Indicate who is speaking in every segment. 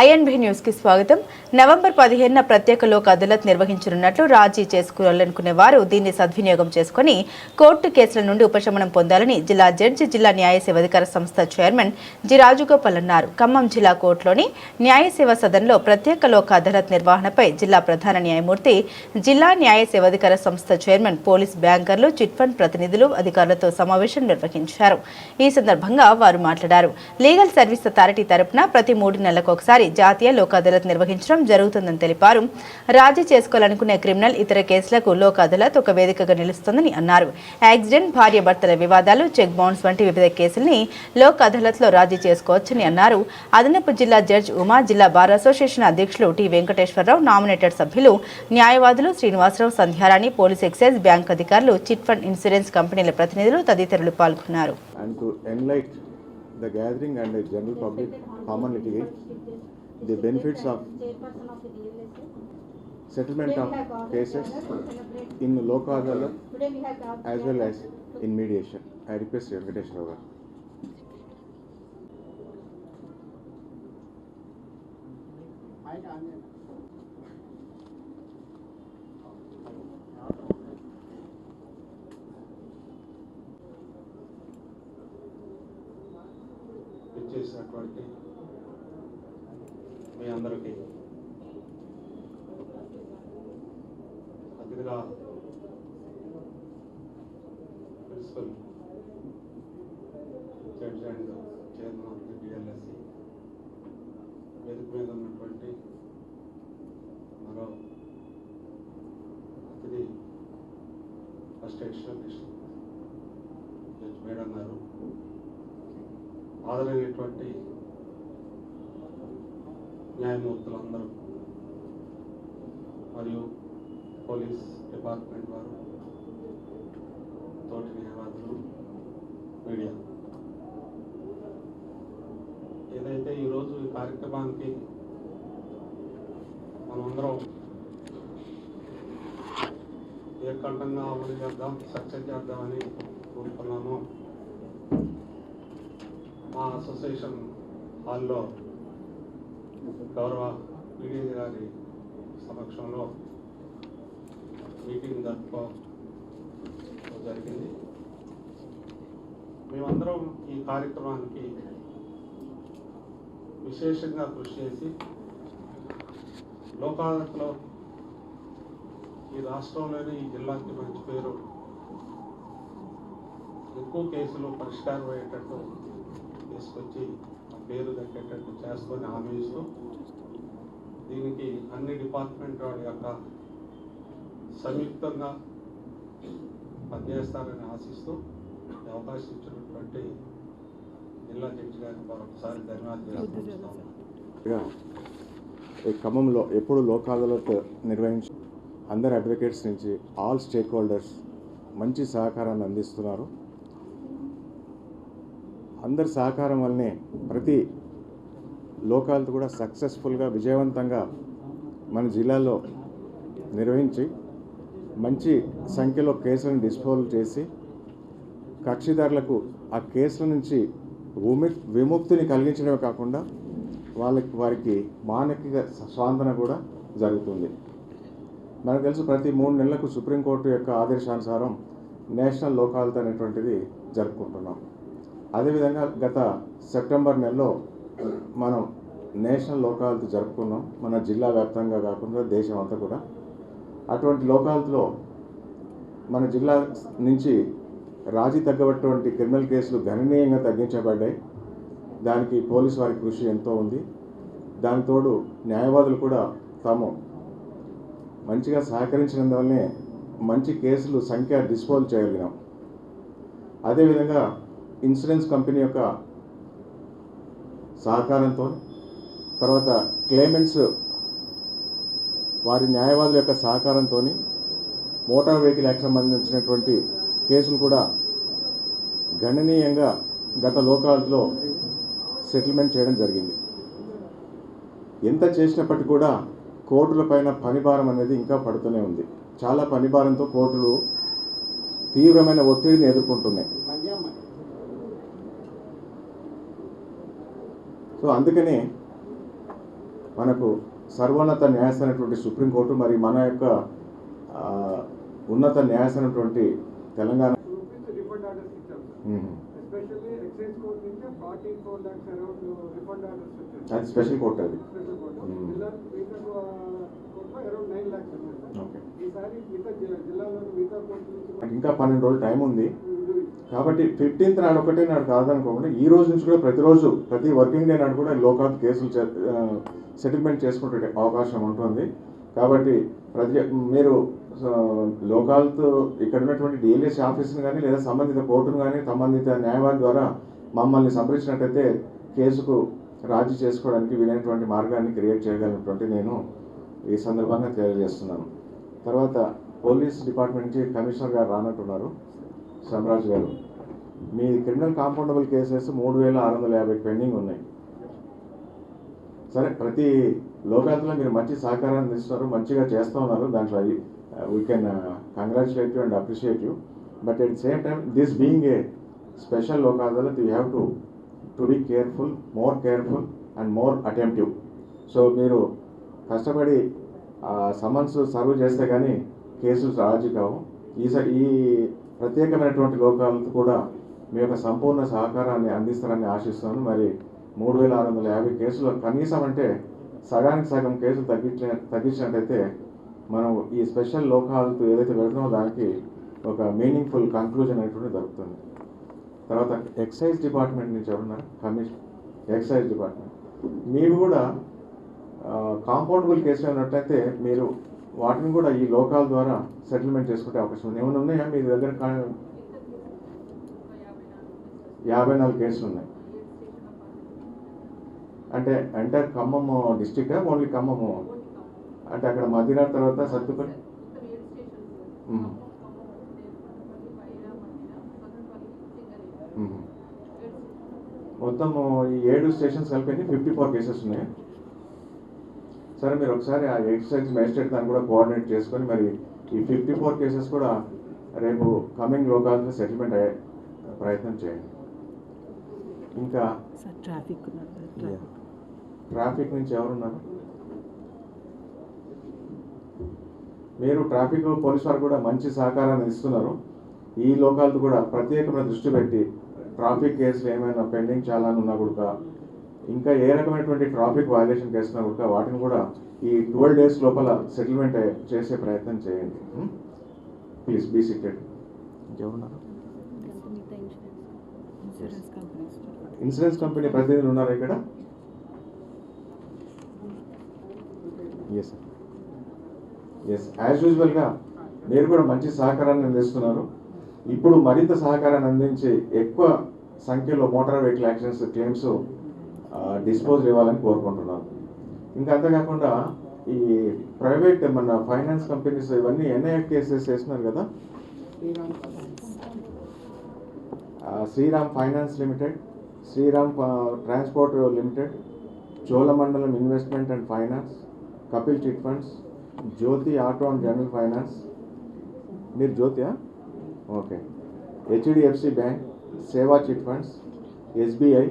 Speaker 1: INB న్యూస్కి స్వాగతం. November పదిహేనున ప్రత్యేక లోక్ అదాలత్ నిర్వహించనున్నట్లు రాజీ చేసుకోవాలనుకునే వారు దీన్ని సద్వినియోగం చేసుకుని కోర్టు కేసుల నుండి ఉపశమనం పొందాలని జిల్లా జడ్జి జిల్లా న్యాయ సేవాధికార సంస్థ చైర్మన్ జి. రాజగోపాల్ అన్నారు. ఖమ్మం జిల్లా కోర్టులోని న్యాయ సేవా సదన్లో ప్రత్యేక లోక్ అదాలత్ నిర్వహణపై జిల్లా ప్రధాన న్యాయమూర్తి జిల్లా న్యాయ సేవాధికార సంస్థ చైర్మన్ పోలీస్ బ్యాంకర్లు చిట్ ఫండ్ ప్రతినిధులు అధికారులతో సమావేశం నిర్వహించారు. ఈ సందర్భంగా వారు మాట్లాడారు. లీగల్ సర్వీస్ అథారిటీ తరపున ప్రతి మూడు నెలలకు ఒకసారి జాతీయ లోక్ అదాలత్ నిర్వహించడం జరుగుతుందని తెలిపారు. రాజీ చేసుకోవాలనుకునే క్రిమినల్ ఇతర కేసులకు లోక్ అదాలత్ ఒక వేదికగా నిలుస్తుందని అన్నారు. యాక్సిడెంట్ భార్య భర్తల వివాదాలు చెక్ బౌన్స్ వంటి వివిధ కేసుల్ని లోక్ అదాలత్లో రాజీ చేసుకోవచ్చని అన్నారు. అదనపు జిల్లా జడ్జ్ ఉమా జిల్లా బార్ అసోసియేషన్ అధ్యక్షులు టి వెంకటేశ్వరరావు నామినేటెడ్ సభ్యులు న్యాయవాదులు Srinivasarao Sandhyarani police excise bank అధికారులు చిట్ ఫండ్ ఇన్సూరెన్స్ కంపెనీల ప్రతినిధులు తదితరులు పాల్గొన్నారు.
Speaker 2: And to enlighten the gathering and the general public common litigate the benefits of settlement of cases in local adalat as well as in mediation. I request Venkatesh Rao garu.
Speaker 3: మీ అందరికీ. అతిథిగా principal judge and chairman of the DLSC వేదిక మీద ఉన్నటువంటి మరో అతిథి first additional judge madam గారు. ఆదరైనటువంటి న్యాయమూర్తులందరూ మరియు పోలీస్ డిపార్ట్మెంట్ వారు తోటి న్యాయవాదులు మీడియా. ఏదైతే ఈరోజు ఈ కార్యక్రమానికి మనమందరం ఏకంఠంగా అమలు చేద్దాం సక్సెస్ చేద్దామని కోరుకున్నాము మా అసోసియేషన్ హాల్లో గౌరవ మీడియా గారి సమక్షంలో మీటింగ్ జరుపుకో జరిగింది. మేమందరం ఈ కార్యక్రమానికి విశేషంగా కృషి చేసి లోకాలతో ఈ రాష్ట్రంలోని ఈ జిల్లాకి మంచి పేరు ఎక్కువ కేసులు పరిష్కారం అయ్యేటట్టు తీసుకొచ్చి పేరు దక్కేటట్టు చేసుకొని హామీ ఇస్తూ దీనికి అన్ని డిపార్ట్మెంట్ వాళ్ళ యొక్క సంయుక్తంగా పనిచేస్తారని ఆశిస్తూ అవకాశం ఇచ్చినటువంటి జిల్లా జడ్జి గారికి మరొకసారి ధన్యవాదాలు
Speaker 2: ఈ ఖమ్మంలో ఎప్పుడు లోక్ అదాలత్ నిర్వహించి అందరి అడ్వకేట్స్ నుంచి ఆల్ స్టేక్ హోల్డర్స్ మంచి సహకారాన్ని అందిస్తున్నారు. అందరి సహకారం వల్లనే ప్రతి లోకాలతో కూడా సక్సెస్ఫుల్గా విజయవంతంగా మన జిల్లాలో నిర్వహించి మంచి సంఖ్యలో కేసులను డిస్పోజల్ చేసి కక్షిదారులకు ఆ కేసుల నుంచి విము విముక్తిని కలిగించడమే కాకుండా వాళ్ళకి వారికి మానసిక స్వాంతన కూడా జరుగుతుంది. మనకు తెలుసు ప్రతి మూడు నెలలకు సుప్రీంకోర్టు యొక్క ఆదేశానుసారం నేషనల్ లోకాలతో అనేటువంటిది జరుపుకుంటున్నాం. అదేవిధంగా గత సెప్టెంబర్ నెలలో మనం నేషనల్ లోకాలత జరుపుకున్నాం. మన జిల్లా వ్యాప్తంగా కాకుండా దేశం అంతా కూడా. అటువంటి లోకాలతో మన జిల్లా నుంచి రాజీ తగ్గబటువంటి క్రిమినల్ కేసులు గణనీయంగా తగ్గించబడ్డాయి. దానికి పోలీసు వారి కృషి ఎంతో ఉంది. దానితోడు న్యాయవాదులు కూడా తాము మంచిగా సహకరించినందువల్లనే మంచి కేసులు సంఖ్య డిస్పోజ్ చేయగలిగాం అదేవిధంగా ఇన్సూరెన్స్ కంపెనీ యొక్క సహకారంతో తర్వాత క్లైమెంట్స్ వారి న్యాయవాదుల యొక్క సహకారంతో మోటార్ వెహికల్ యాక్ట్ సంబంధించినటువంటి కేసులు కూడా గణనీయంగా గత లోకాలతో సెటిల్మెంట్ చేయడం జరిగింది. ఎంత చేసినప్పటికీ కూడా కోర్టుల పైన పనిభారం అనేది ఇంకా పడుతూనే ఉంది. చాలా పనిభారంతో కోర్టులు తీవ్రమైన ఒత్తిడిని ఎదుర్కొంటున్నాయి. సో అందుకనే మనకు సర్వోన్నత న్యాయస్థానం అయినటువంటి సుప్రీంకోర్టు మరి మన యొక్క ఉన్నత న్యాయస్థానం అయినటువంటి తెలంగాణ అది స్పెషల్ కోర్ట్ అది. ఇంకా పన్నెండు రోజులు టైం ఉంది. కాబట్టి ఫిఫ్టీన్త్ నాడు ఒకటే నాడు కాదనుకోకుండా ఈ రోజు నుంచి కూడా ప్రతిరోజు ప్రతి వర్కింగ్ డే నాడు కూడా లోకాత్ కేసులు సెటిల్మెంట్ చేసుకునే అవకాశం ఉంటుంది. కాబట్టి ప్రతి మీరు లోకాలతో ఇక్కడ ఉన్నటువంటి డిఎల్ఎస్ ఆఫీస్ని కానీ లేదా సంబంధిత కోర్టును కానీ సంబంధిత న్యాయవాది ద్వారా మమ్మల్ని సంప్రదించినట్టయితే కేసుకు రాజీ చేసుకోవడానికి వీలైనటువంటి మార్గాన్ని క్రియేట్ చేయగలిగినటువంటి నేను ఈ సందర్భంగా తెలియజేస్తున్నాను. తర్వాత పోలీస్ డిపార్ట్మెంట్ నుంచి కమిషనర్ గారు రానట్టున్నారు. సమ్రాజ్ గారు. మీ క్రిమినల్ కాంపౌండబుల్ కేసెస్ మూడు వేల ఆరు వందల యాభై పెండింగ్ ఉన్నాయి. సరే ప్రతి లోకాలతో మీరు మంచి సహకారాన్ని ఇస్తున్నారు మంచిగా చేస్తూ ఉన్నారు దాంట్లో we can congratulate you and appreciate you but at same time this being a special Lok Adalat you have to to be careful more careful and more attentive so మీరు కష్టపడి సమన్స్ సర్వ్ చేస్తే కానీ కేసులు రాజీ కావు ఈ స- ఈ ప్రత్యేకమైనటువంటి లోకాలకు కూడా మీ యొక్క సంపూర్ణ సహకారాన్ని అందిస్తారని ఆశిస్తున్నాను మరి మూడు వేల ఆరు వందల యాభై కేసులు కనీసం అంటే సగానికి సగం కేసులు తగ్గించిన తగ్గించినట్టయితే మనం ఈ స్పెషల్ లోకాలతో ఏదైతే వెళ్తున్నామో దానికి ఒక మీనింగ్ఫుల్ కంక్లూజన్ అనేటువంటి దొరుకుతుంది. తర్వాత ఎక్సైజ్ డిపార్ట్మెంట్ నుంచి ఎవరున్నారు కమిషన్ ఎక్సైజ్ డిపార్ట్మెంట్. మీరు కూడా కాంపౌండబుల్ కేసులు ఉన్నట్టయితే మీరు వాటిని కూడా ఈ లోకాల ద్వారా సెటిల్మెంట్ చేసుకునే అవకాశం ఉంది. ఏమైనా ఉన్నాయా మీ దగ్గర యాభై నాలుగు కేసులు ఉన్నాయి. అంటే entire Khammam district only Khammam? అంటే అక్కడ మదీనా తర్వాత సత్తుపల్లి? మొత్తం ఈ ఏడు స్టేషన్స్ కలిపి ఫిఫ్టీ ఫోర్ కేసెస్ ఉన్నాయి. సరే మీరు ఒకసారి ఆ ఎక్సైజ్ మేజిస్ట్రేట్ దాన్ని కూడా కోఆర్డినేట్ చేసుకొని మరి ఈ ఫిఫ్టీ ఫోర్ కేసెస్ కూడా రేపు కమింగ్ లోకాల్లో సెటిల్మెంట్ అయ్యే ప్రయత్నం చేయండి. ఇంకా
Speaker 4: ట్రాఫిక్ ట్రాఫిక్.
Speaker 2: నుంచి ఎవరున్నారు? మీరు ట్రాఫిక్ పోలీస్ వారు కూడా మంచి సహకారాన్ని ఇస్తున్నారు. ఈ లోకాలతో కూడా ప్రత్యేకమైన దృష్టి పెట్టి ట్రాఫిక్ కేసులు ఏమైనా పెండింగ్ చాలా ఉన్నా కూడా ఇంకా ఏ రకమైనటువంటి ట్రాఫిక్ వైలేషన్ కేసులు ఉన్నా కూడా వాటిని కూడా ఈ ట్వెల్వ్ డేస్ లోపల సెటిల్మెంట్ చేసే ప్రయత్నం చేయండి. ప్లీజ్ బీ సీటెడ్ ఇంకెవరున్నారు?
Speaker 4: ఇన్సూరెన్స్
Speaker 2: కంపెనీ ప్రతినిధులు ఉన్నారా ఇక్కడ? ఎస్ సార్ ఎస్ యాజ్ యూజువల్గా మీరు కూడా మంచి సహకారాన్ని అందిస్తున్నారు. ఇప్పుడు మరింత సహకారాన్ని అందించి ఎక్కువ సంఖ్యలో motor vehicle accidents claims dispose ఇవ్వాలని కోరుకుంటున్నాను. ఇంకా అంతేకాకుండా ఈ ప్రైవేట్ మన ఫైనాన్స్ కంపెనీస్ ఇవన్నీ ఎన్ఐఎఫ్ కేసెస్ చేస్తున్నారు కదా? Shriram finance limited. Shriram transport limited Cholamandalam investment and finance Kapil chit funds Jyothi auto and general finance. మీరు జ్యోతియా? Okay. HDFC bank Seva chit funds SBI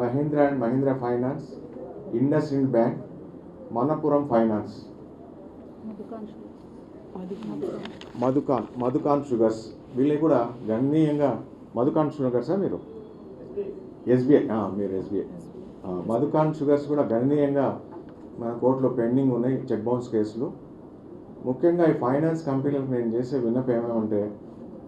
Speaker 2: Mahindra and Mahindra finance IndusInd bank Manappuram finance. Madhucon Madhucon sugars. వీళ్ళు కూడా గణనీయంగా మధుకాన్ షుగర్సా మీరు? SBI మీరు SBI. Madhucon sugars కూడా గణనీయంగా మన కోర్టులో పెండింగ్ ఉన్నాయి చెక్ బౌన్స్ కేసులు. ముఖ్యంగా ఈ ఫైనాన్స్ కంపెనీలకు నేను చేసే విన్నపం ఏమంటే